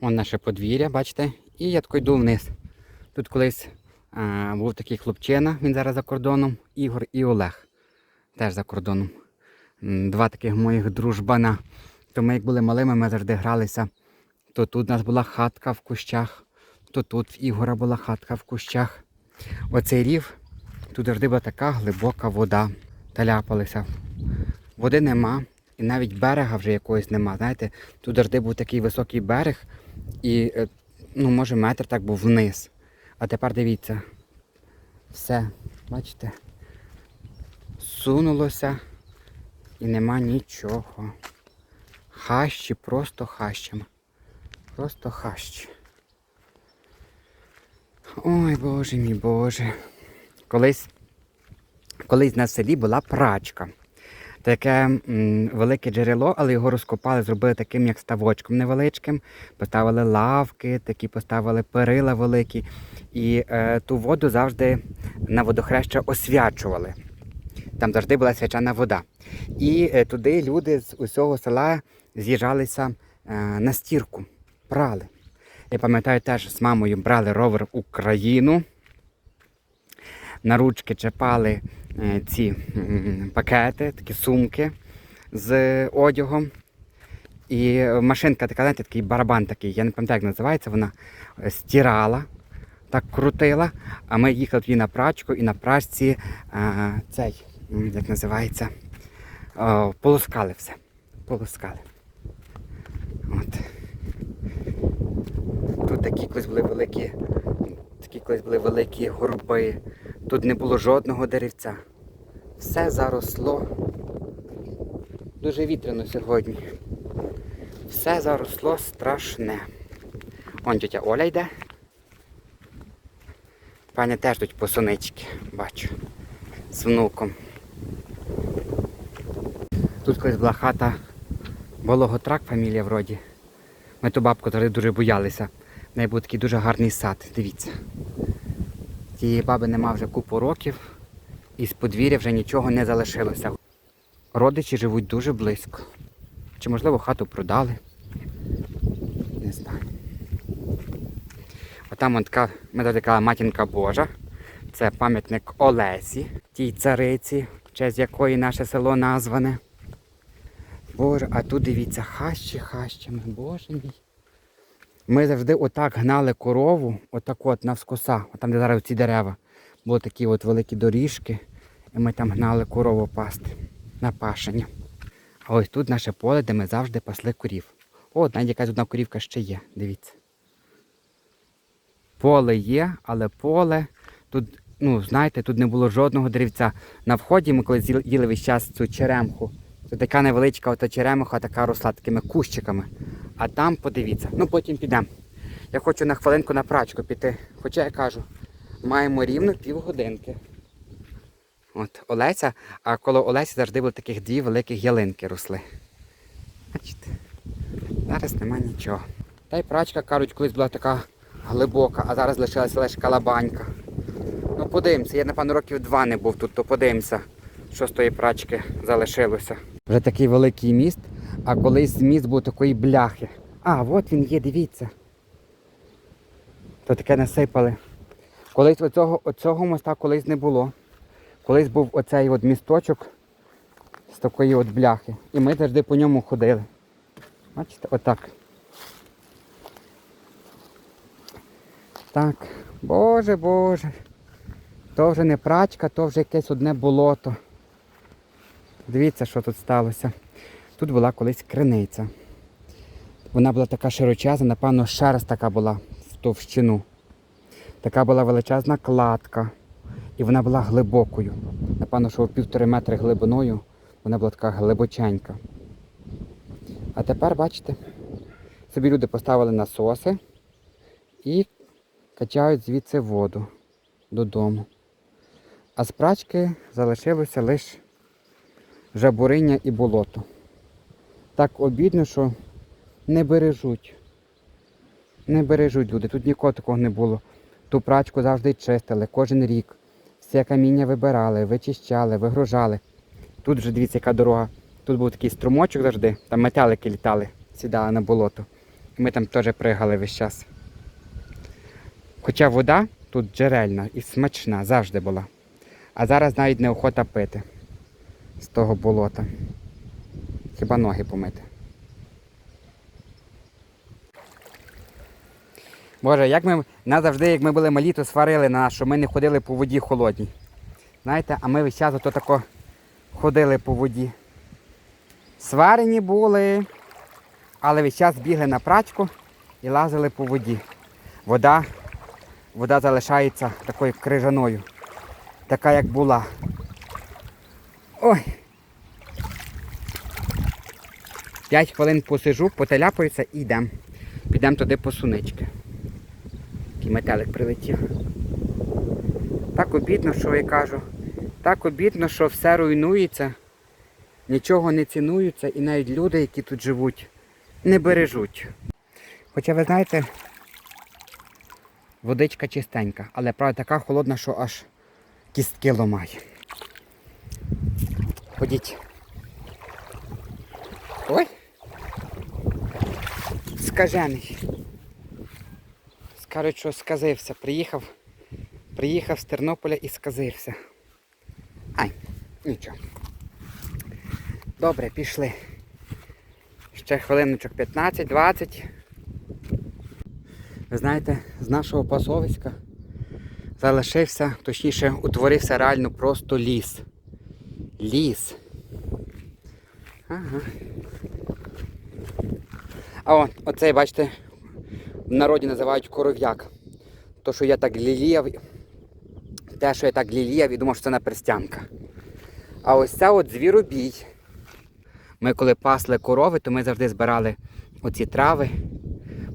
Вон наше подвір'я, бачите? І я тако йду вниз. Тут колись а, був такий хлопчина, він зараз за кордоном, Ігор і Олег. Теж за кордоном. Два таких моїх дружбана. То ми як були малими, ми завжди гралися. То тут у нас була хатка в кущах, то тут в Ігора була хатка в кущах. Оцей рів, тут завжди була така глибока вода. Та ляпалися. Води нема, і навіть берега вже якогось нема. Знаєте, тут завжди був такий високий берег, і е, ну, може метр так був вниз. А тепер дивіться, все, бачите, сунулося і нема нічого. Хащі, просто хащами. Просто хащі. Ой, боже мій Боже. Колись, колись на селі була прачка. Таке велике джерело, але його розкопали, зробили таким, як ставочком невеличким. Поставили лавки, такі поставили перила великі. І е, ту воду завжди на водохреща освячували. Там завжди була свячана вода. І е, туди люди з усього села з'їжджалися е, на стірку, прали. Я пам'ятаю, теж з мамою брали ровер в Україну. На ручки чіпали е, ці пакети, такі сумки з одягом. І машинка така, знаєте, такий барабан такий, я не пам'ятаю, як називається, вона е, стирала, так крутила, а ми їхали тоді на прачку і на прачці е, цей, як називається, о, полоскали все. Полоскали. От. Тут такі колись були великі, такі колись були великі горби. Тут не було жодного деревця. Все заросло. Дуже вітряно сьогодні. Все заросло страшне. Он тетя Оля йде. Пані теж тут посунички, бачу. З внуком. Тут колись була хата Вологотрак, фамілія вроді. Ми ту бабку завжди дуже боялися. В неї був такий дуже гарний сад, дивіться. Тієї баби нема вже купу років, і з подвір'я вже нічого не залишилося. Родичі живуть дуже близько. Чи можливо хату продали? Не знаю. Отам он така, казали, матінка Божа. Це пам'ятник Олесі, тій цариці, в честь якої наше село назване. Боже, а тут дивіться, хащі хащами, боже мій. Ми завжди отак гнали корову, отак от навскоса, там де зараз ці дерева. Були такі от великі доріжки, і ми там гнали корову пасти на пашення. А ось тут наше поле, де ми завжди пасли корів. О, навіть якась одна корівка ще є, дивіться. Поле є, але поле тут, ну, знаєте, тут не було жодного деревця. На вході ми коли їли весь час цю черемху. Це така невеличка ота черемуха, така росла такими кущиками. А там подивіться, ну потім підемо. Я хочу на хвилинку на прачку піти. Хоча я кажу, маємо рівно півгодинки. От Олеся, а коло Олесі завжди були таких дві великих ялинки росли. Бачите, зараз нема нічого. Та й прачка, кажуть, колись була така глибока, а зараз лишилася лише калабанька. Ну подивимося, я напевно років два не був тут, то подивимося, що з тої прачки залишилося. Вже такий великий міст, а колись міст був такої бляхи. А, от він є, дивіться. То таке насипали. Колись оцього, оцього моста колись не було. Колись був оцей от місточок з такої от бляхи. І ми завжди по ньому ходили. Бачите, отак. Так, боже боже. То вже не прачка, то вже якесь одне болото. Дивіться, що тут сталося. Тут була колись криниця. Вона була така широчезна, напевно, раз така була в товщину. Така була величезна кладка. І вона була глибокою. Напевно, що в півтори метри глибиною вона була така глибоченька. А тепер, бачите, собі люди поставили насоси і качають звідси воду додому. А з прачки залишилося лише жабуриння і болото. Так обідно, що не бережуть. Не бережуть люди. Тут нікого такого не було. Ту прачку завжди чистили, кожен рік. Все каміння вибирали, вичищали, вигружали. Тут вже дивіться, яка дорога. Тут був такий струмочок завжди, там метелики літали, сідали на болото. Ми там теж пригали весь час. Хоча вода тут джерельна і смачна завжди була. А зараз навіть неохота пити з того болота. Хіба ноги помити. Боже, як ми нас завжди, як ми були малі, то сварили на нас, що ми не ходили по воді холодній. Знаєте, а ми весь час ото тако ходили по воді. Сварені були, але весь час бігли на прачку і лазили по воді. Вода, вода залишається такою крижаною, така як була. Ой. П'ять хвилин посижу, потеляпаюся і йдемо. Підемо туди по сунички. Такий метелик прилетів. Так обідно, що я кажу. Так обідно, що все руйнується, нічого не цінується і навіть люди, які тут живуть, не бережуть. Хоча ви знаєте, водичка чистенька, але правда така холодна, що аж кістки ломає. Ходіть. Ой. Скажений. Скажуть, що сказився. Приїхав. Приїхав з Тернополя і сказився. Ай, нічого. Добре, пішли. Ще хвилиночок 15-20. Ви знаєте, з нашого пасовиська залишився, точніше, утворився реально просто ліс. Ліс. Ага. А оцей, бачите, в народі називають коров'як. То, що я так ліліяв, те, що я так ліліяв і думав, що це наперстянка. А ось це от звіробій. Ми коли пасли корови, то ми завжди збирали оці трави.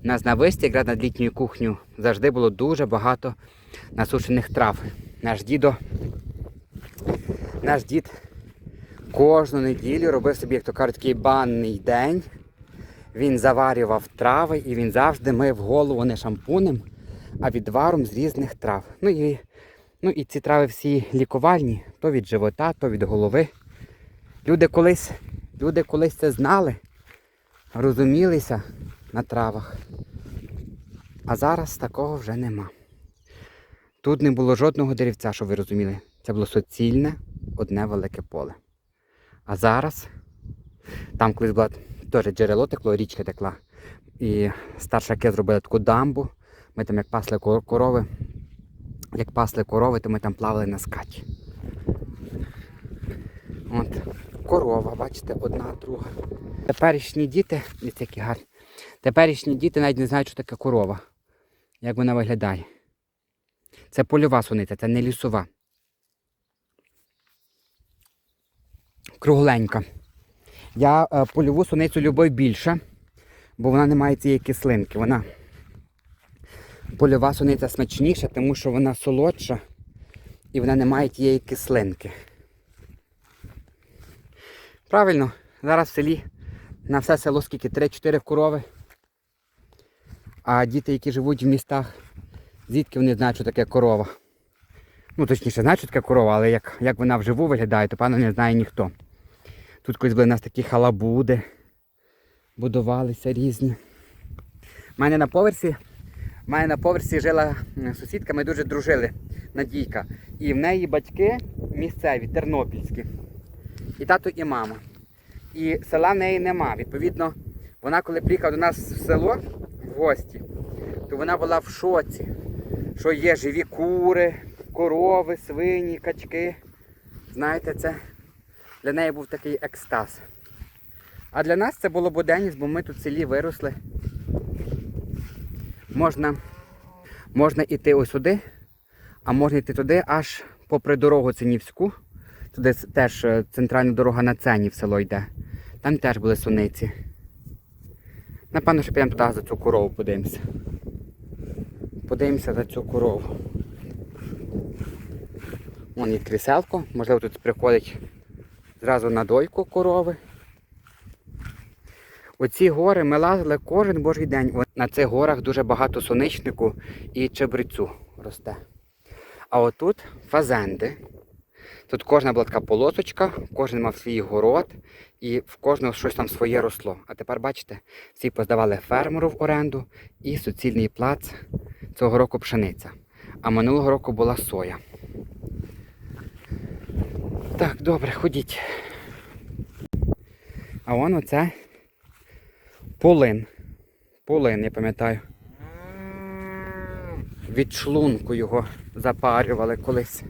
У нас на висті, якраз над літньою кухнею, завжди було дуже багато насушених трав. Наш дідо, наш дід кожну неділю робив собі, як то кажуть, такий банний день. Він заварював трави і він завжди мив голову не шампунем, а відваром з різних трав. Ну і, ну і ці трави всі лікувальні, то від живота, то від голови. Люди колись, люди колись це знали, розумілися на травах. А зараз такого вже нема. Тут не було жодного деревця, щоб ви розуміли. Це було суцільне одне велике поле. А зараз там колись була теж джерело текло, річка текла. І старшаки зробили таку дамбу. Ми там як пасли корови, як пасли корови, то ми там плавали на скаті. От, корова, бачите, одна, друга. Теперішні діти, які гарні. Теперішні діти навіть не знають, що таке корова. Як вона виглядає. Це польова суниця, це не лісова. Кругленька. Я е, польову суницю любив більше, бо вона не має цієї кислинки. Вона польова суниця смачніша, тому що вона солодша і вона не має тієї кислинки. Правильно, зараз в селі на все село скільки 3-4 корови. А діти, які живуть в містах, звідки вони знають, що таке корова. Ну, точніше, знають, що таке корова, але як, як вона вживу виглядає, то певно не знає ніхто. Тут колись були у нас такі халабуди, будувалися різні. У мене на поверсі, мене на поверсі жила сусідка, ми дуже дружили, Надійка. І в неї батьки місцеві, тернопільські. І тато, і мама. І села в неї нема. Відповідно, вона коли приїхала до нас в село в гості, то вона була в шоці, що є живі кури, корови, свині, качки. Знаєте, це для неї був такий екстаз. А для нас це було буденність, бо ми тут в селі виросли. Можна, можна йти ось сюди, а можна йти туди аж попри дорогу Цинівську. Туди теж е, центральна дорога на Цені в село йде. Там теж були суниці. Напевно, що підемо туди за цю корову подивимося. Подивимося за цю корову. Вон є кріселко, можливо тут приходить зразу на дойку корови. Оці гори ми лазили кожен божий день. На цих горах дуже багато соничнику і чебрецю росте. А отут фазенди. Тут кожна була така полосочка, кожен мав свій город, і в кожного щось там своє росло. А тепер, бачите, всі поздавали фермеру в оренду і суцільний плац цього року пшениця. А минулого року була соя. Так, добре, ходіть. А вон оце полин. Полин, я пам'ятаю. Від шлунку його запарювали колись.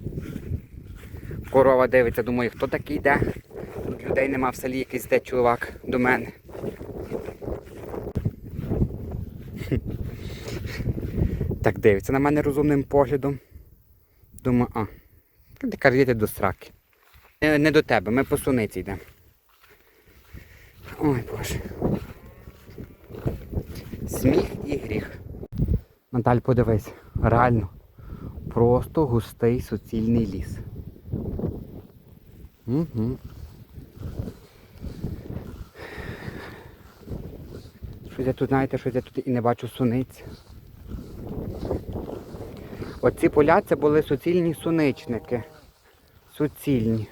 Корова дивиться, думає, хто такий йде? Тут людей нема в селі, якийсь йде чувак до мене. Так дивиться на мене розумним поглядом. Думаю, а, ти каже, до сраки. Не, не до тебе, ми по суниці йдемо. Ой Боже. Сміх і гріх. Наталь, подивись, реально. Просто густий суцільний ліс. Угу. Щось я тут, знаєте, щось я тут і не бачу суниць. Оці поля це були суцільні суничники. Суцільні.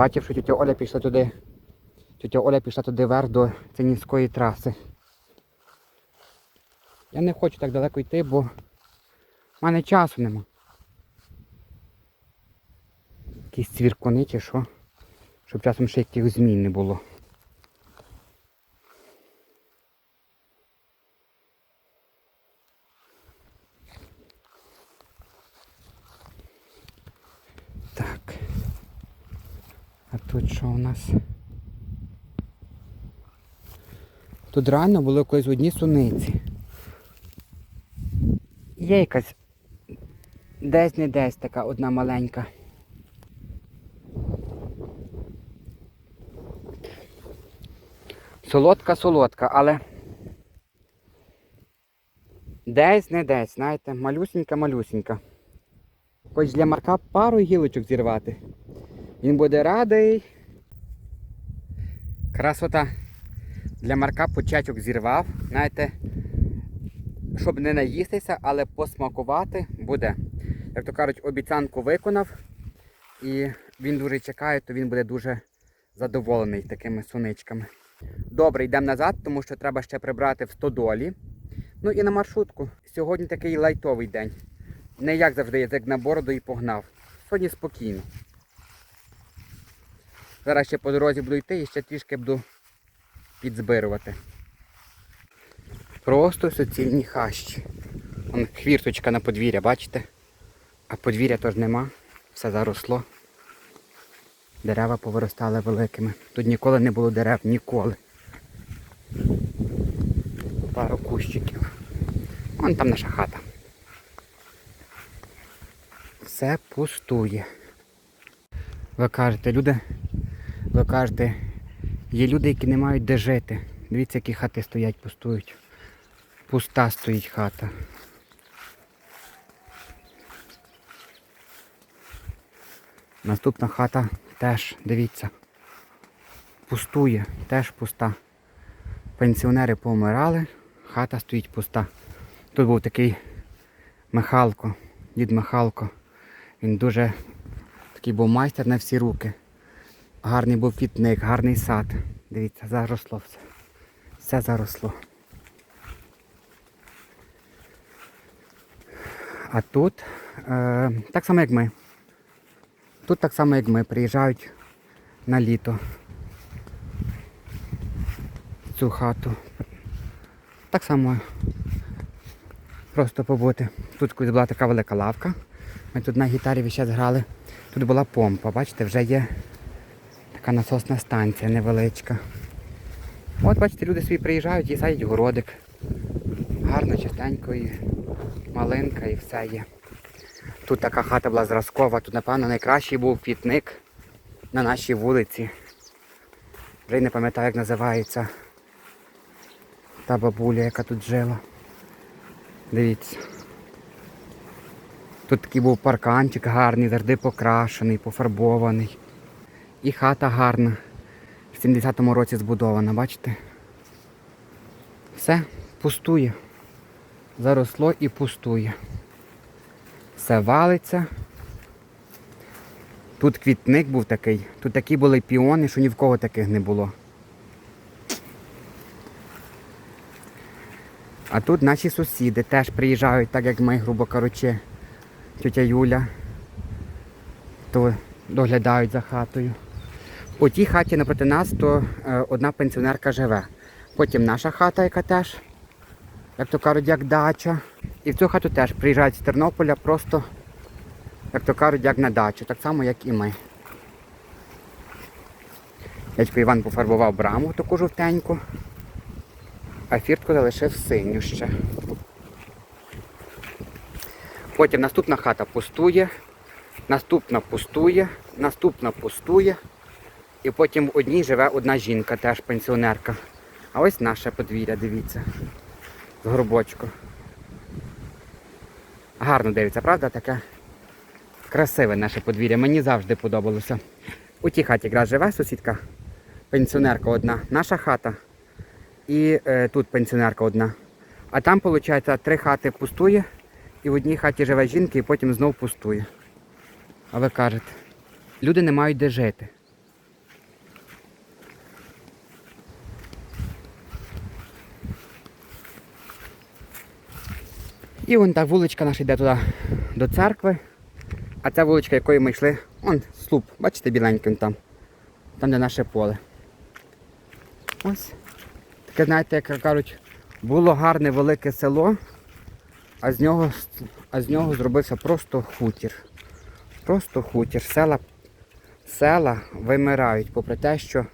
Бачив, що тетя Оля пішла туди. Тітя Оля пішла туди вверх до Цинівської траси. Я не хочу так далеко йти, бо в мене часу нема. Якісь цвіркуни чи що. Щоб часом ще якихось змін не було. Так. А тут що у нас? Тут реально були колись одні суниці. Є якась десь не десь така одна маленька. Солодка, солодка, але десь не десь, знаєте, малюсенька, малюсенька. Хоч для Марка пару гілочок зірвати. Він буде радий. Красота. Для Марка почечок зірвав. Знаєте, щоб не наїстися, але посмакувати буде. Як то кажуть, обіцянку виконав. І він дуже чекає, то він буде дуже задоволений такими суничками. Добре, йдемо назад, тому що треба ще прибрати в стодолі. Ну і на маршрутку. Сьогодні такий лайтовий день. Не як завжди язик на бороду і погнав. Сьогодні спокійно. Зараз ще по дорозі буду йти і ще трішки буду підзбирувати. Просто суцільні хащі. Вон хвірточка на подвір'я, бачите? А подвір'я теж нема. Все заросло. Дерева повиростали великими. Тут ніколи не було дерев, ніколи. Пару кущиків. Вон там наша хата. Все пустує. Ви кажете, люди, ви кажете, є люди, які не мають де жити. Дивіться, які хати стоять, пустують. Пуста стоїть хата. Наступна хата теж, дивіться, пустує, теж пуста. Пенсіонери помирали, хата стоїть пуста. Тут був такий Михалко, дід Михалко. Він дуже такий був майстер на всі руки. Гарний був квітник, гарний сад. Дивіться, заросло все. Все заросло. А тут е, так само як ми. Тут так само як ми. Приїжджають на літо. Цю хату. Так само просто побути. Тут була така велика лавка. Ми тут на гітарі весь час грали. Тут була помпа, бачите, вже є така насосна станція невеличка. От бачите, люди собі приїжджають і садять городик. Гарно, чистенько і малинка і все є. Тут така хата була зразкова, тут, напевно, найкращий був квітник на нашій вулиці. Вже й не пам'ятаю, як називається та бабуля, яка тут жила. Дивіться. Тут такий був парканчик гарний, завжди покрашений, пофарбований. І хата гарна. В 70-му році збудована, бачите? Все, пустує. Заросло і пустує. Все валиться, Тут квітник був такий, тут такі були піони, що ні в кого таких не було. А тут наші сусіди теж приїжджають, так як ми, грубо кажучи, тетя Юля, то доглядають за хатою. У тій хаті напроти нас то е, одна пенсіонерка живе. Потім наша хата, яка теж, як то кажуть, як дача. І в цю хату теж приїжджають з Тернополя просто, як то кажуть, як на дачу, так само, як і ми. Дядько Іван пофарбував браму таку жовтеньку, а фіртку залишив синю ще. Потім наступна хата пустує, наступна пустує, наступна пустує. І потім в одній живе одна жінка, теж пенсіонерка. А ось наше подвір'я, дивіться. З горбочку. Гарно дивиться, правда? Таке красиве наше подвір'я. Мені завжди подобалося. У тій хаті якраз живе сусідка, пенсіонерка одна, наша хата. І е, тут пенсіонерка одна. А там, виходить, три хати пустує, і в одній хаті живе жінка, і потім знов пустує. А ви кажете, люди не мають де жити. І вон та вуличка наша йде туди до церкви. А ця вуличка, якою ми йшли, он слуп, бачите, біленьким там. Там де наше поле. Ось. Таке, знаєте, як кажуть, було гарне велике село, а з нього, а з нього зробився просто хутір. Просто хутір. Села, села вимирають, попри те, що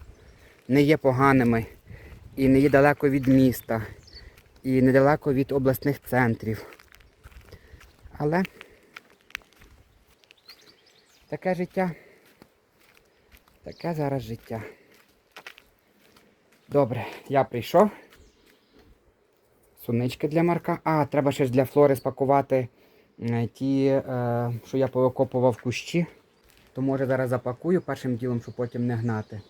не є поганими і не є далеко від міста, і недалеко від обласних центрів. Але таке життя. Таке зараз життя. Добре, я прийшов. Сунички для Марка. А, треба ще ж для Флори спакувати ті, е, що я повикопував кущі. То може зараз запакую першим ділом, щоб потім не гнати.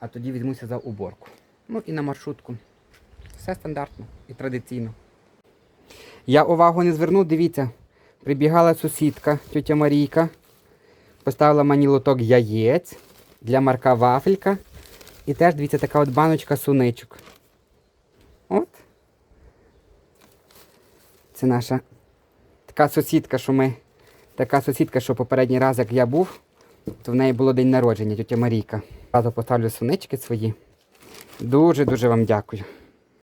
А тоді візьмуся за уборку. Ну і на маршрутку. Все стандартно і традиційно. Я увагу не звернув, дивіться. Прибігала сусідка, тетя Марійка. Поставила мені лоток яєць для Марка вафелька. І теж, дивіться, така от баночка суничок. От. Це наша така сусідка, що ми. Така сусідка, що попередній раз, як я був, то в неї було день народження, тетя Марійка. Разу поставлю сунички свої. Дуже-дуже вам дякую.